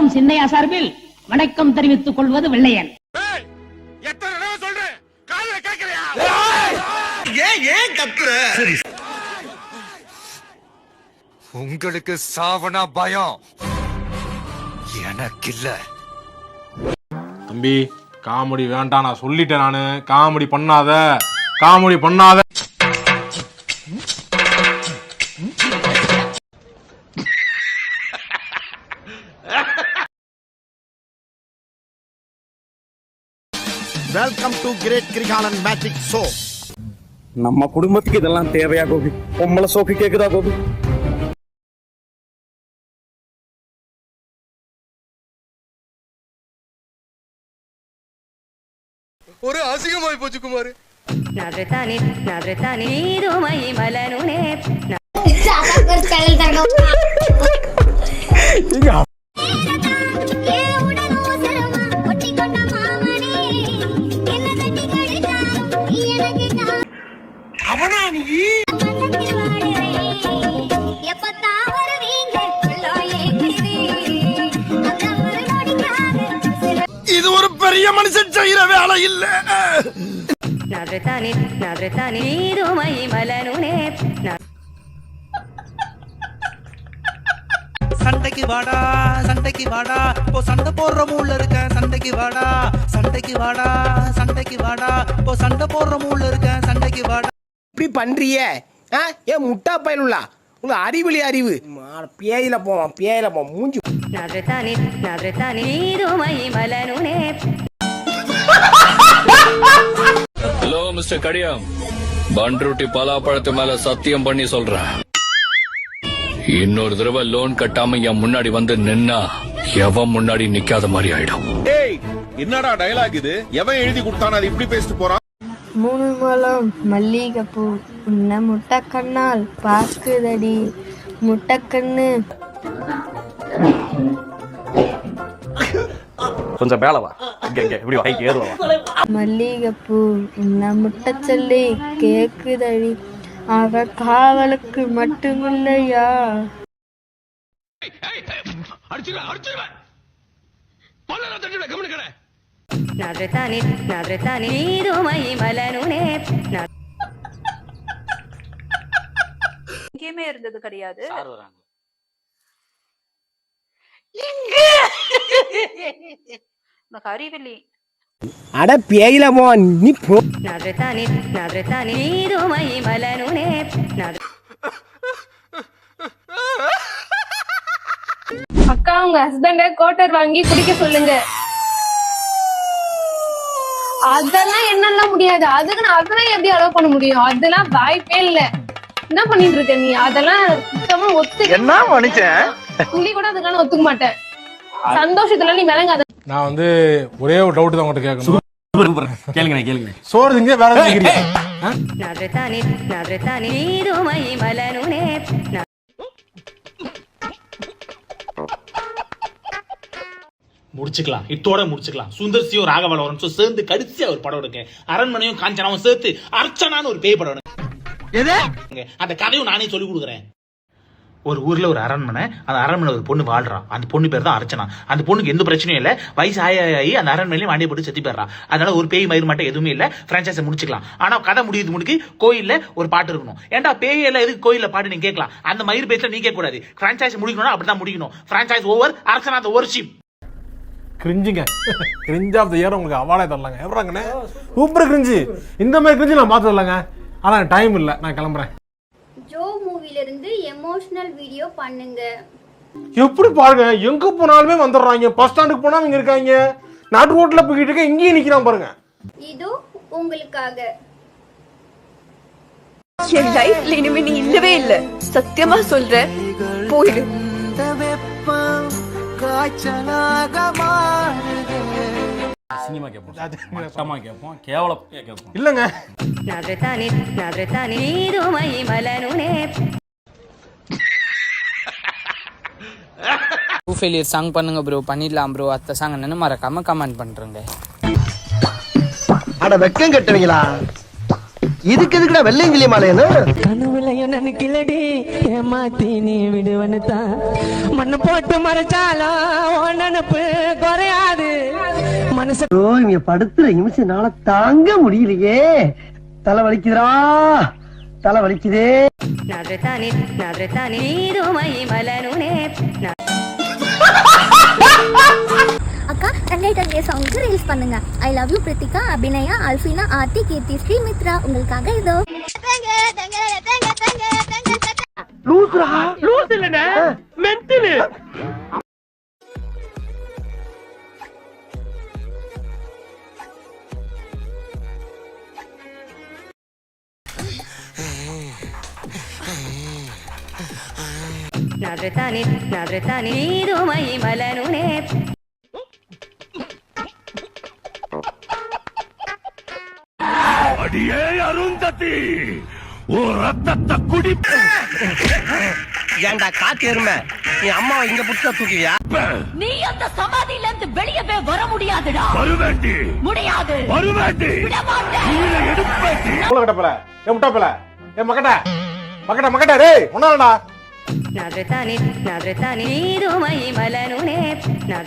அனைவருக்கும் சின்னையா சார்பில் வணக்கம் தெரிவித்துக் கொள்வது வெள்ளையன். உங்களுக்கு சாவனா பயம். எனக்கு இல்ல தம்பி காமெடி வேண்டாம் நான் சொல்லிட்டேன் நானு. காமெடி பண்ணாத. காமெடி பண்ணாத. welcome to great Kirikalan magic show நம்ம குடும்பத்துக்கு இதெல்லாம் தேவையா கோபி பொம்பளை சோக்கு கேக்குதா கோபி ஒரு அசிங்கமாய் போச்சு குமார் నాదృతాని నాదృతాని నీరుమై మలనునే அவனா நீ இது ஒரு பெரிய மனுஷன் செய்யற வேலை இல்ல. நடுத்தானே நடுத்தானே நீருமை மலனுனே. சண்டைக்கு வாடா சண்டைக்கு வாடா. இப்போ சண்டை போடுற மூல இருக்க சண்டைக்கு வாடா. சண்டைக்கு வாடா சண்டைக்கு வாடா. இப்போ சண்டை போடுற மூல இருக்க சண்டைக்கு வாடா. இப்படி பண்ணுறிய ஆ? ஏன் முட்டா பயலுள்ளா உங்களுக்கு அறிவிலி அறிவு. பேயில போவான் பேயில போவான் மூஞ்சி. ஹலோ மிஸ்டர் கடியம் பண்ருட்டி பலாப்பழத்து மேல சத்தியம் பண்ணி சொல்றேன். இன்னொரு தடவை லோன் கட்டாம என் முன்னாடி வந்து நின்னா எவன் முன்னாடி நிக்காத மாதிரி ஆயிடும். என்னடா டயலாக் இது? எவன் எழுதி கொடுத்தான அது இப்படி பேசிட்டு போறான்? மூணு முழம் மல்லிகைப்பூ உன்னை முட்டைக்கண்ணால் பார்க்குதடி முட்டைக்கண்ணு. கொஞ்சம் மேல வா. இப்படி ஏறுவா மல்லிகைப்பூ உன்னை முட்டை சொல்லி கேக்குதடி. அவ காவலுக்கு மட்டுமில்லையா? నాదృతాని నాదృతాని నీరుమై మలనునే எங்கேயுமே இருந்தது கிடையாது உனக்கு அறிவில்லி அட பேயில போவான் நீ போ నాదృతాని నాదృతాని నీరుమై మలనునే నాదృ அக்கா உங்க ஹஸ்பண்ட கோட்டர் வாங்கி குடிக்க சொல்லுங்க அதெல்லாம் என்னெல்லாம் முடியாது. அதுக்கு நான் அதெல்லாம் எப்படி அலோவ் பண்ண முடியும்? அதெல்லாம் வாய்ப்பே இல்ல. என்ன பண்ணிட்டு இருக்க நீ? அதெல்லாம் சுத்தமா ஒத்துக்க என்ன மனுஷன்? துளி கூட அதுக்கான ஒத்துக்க மாட்டேன். சந்தோஷத்துல நீ விளங்காத. நான் வந்து ஒரே ஒரு டவுட் தான் உங்கள்கிட்ட கேட்கணும். கேளுங்க கேளுங்க சோறு திங்க வேற எதுவும் முடிச்சுக்கலாம். இத்தோட முடிச்சுக்கலாம். சுந்தர் சியும் ராகவலவரம் சேர்ந்து கடைசியா ஒரு படம் எடுங்க. அரண்மனையும் காஞ்சனாவும் சேர்த்து அர்ச்சனான்னு ஒரு பேய் படம் எடுங்க. அந்த கதையும் நானே சொல்லி கொடுக்குறேன். ஒரு ஊர்ல ஒரு அரண்மனை அந்த அரண்மனை ஒரு பொண்ணு வாழ்றான். அந்த பொண்ணு பேர் தான் அர்ச்சனா. அந்த பொண்ணுக்கு எந்த பிரச்சனையும் இல்ல. வயசு ஆயி ஆகி அந்த அரண்மனையில வாண்டிய போட்டு செத்து போயிடுறான். அதனால ஒரு பேய் மயிர் மட்டும் எதுவுமே இல்ல. பிரான்ச்சைஸை முடிச்சுக்கலாம். ஆனா கதை முடியுது முடிக்கு கோயில்ல ஒரு பாட்டு இருக்கணும். ஏன்டா பேய் எல்லாம் எதுக்கு கோயில்ல பாட்டு நீங்க கேட்கலாம்? அந்த மயிர் பேச்ச நீ கேட்க கூடாது பிரான்ச்சைஸ் முடிக்கணும்னா அப்படிதான் முடிக்கணும். பிரான்ச்சைஸ் ஓவர் அர்ச்சனா அந்த ஒர்ஷிப் கிரிஞ்சுங்க கிரிஞ்ச் ஆஃப் த இயர் உங்களுக்கு அவார்டே தரலாங்க. எப்படாங்கண்ணே சூப்பர் கிரிஞ்சு இந்த மாதிரி கிரிஞ்சு நான் பார்த்து வரலங்க ஆனால் டைம் இல்லை. நான் கிளம்புறேன். ஜோ மூவில இருந்து எமோஷனல் வீடியோ பண்ணுங்க. எப்படி பாருங்க எங்க போனாலுமே வந்துடுறாங்க. பஸ் ஸ்டாண்டுக்கு போனா இங்க இருக்காங்க. நாட்டு ரோட்ல போய்கிட்டு இருக்க இங்கேயும் நிக்கிறான் பாருங்க. இதோ உங்களுக்காக. என் லைஃப்ல இனிமே நீ இல்லவே இல்ல. சத்தியமா சொல்றேன். போயிடு. காய்ச்சலாக சினிமா சாங் பண்ணுங்க ப்ரோ பண்ணிடலாம் ப்ரோ அத்தை சாங் என்னன்னு மறக்காம கமெண்ட் பண்ணுறேங்க அட வெக்கம் கட்டுவீங்களா? இதுக்கு எதுக்குடா வெள்ளையும் கிளிய மாலையனு கனவுலையும் நினைக்கலடி ஏமாத்தி நீ விடுவனு தான். மண்ணு போட்டு மறைச்சாலும் நினப்பு குறையாது. மனசு ஓ இவன் படுத்துற நிமிஷம்னால தாங்க முடியலையே. தலை வலிக்குதுடா. தலை வலிக்குதே. நடுத்தானே நடுத்தானே நீருமை மலனுனே அக்கா தங்கை தங்கை சாங்க்கு ரீல்ஸ் பண்ணுங்க I love you Prithika Abinaya Alphina Aarthi Keerthi Sri Mithra உங்களுக்காக இதோ லூசுரா லூசு இல்லனே மென்டலு నాదృతాని నాదృతాని నీదు మహిమలను அடியே அருந்ததி. ஓ ரத்தத்தை குடி ஏண்டா காத்து எருமை? நீ அம்மாவை இங்க புத்த தூக்கியா நீ அந்த சமாதியில இருந்து வெளியவே வர முடியாதுடா. வருவேண்டி. முடியாது. வருவேண்டி. விடமாட்டேன். என் உலகட்ட பல. ஏ முட்டா பல. ஏ மகட்ட. மகட்ட மகட்ட. டேய் உன்னாலடா. நவரதானே நீதுமை மலனுனே. நவ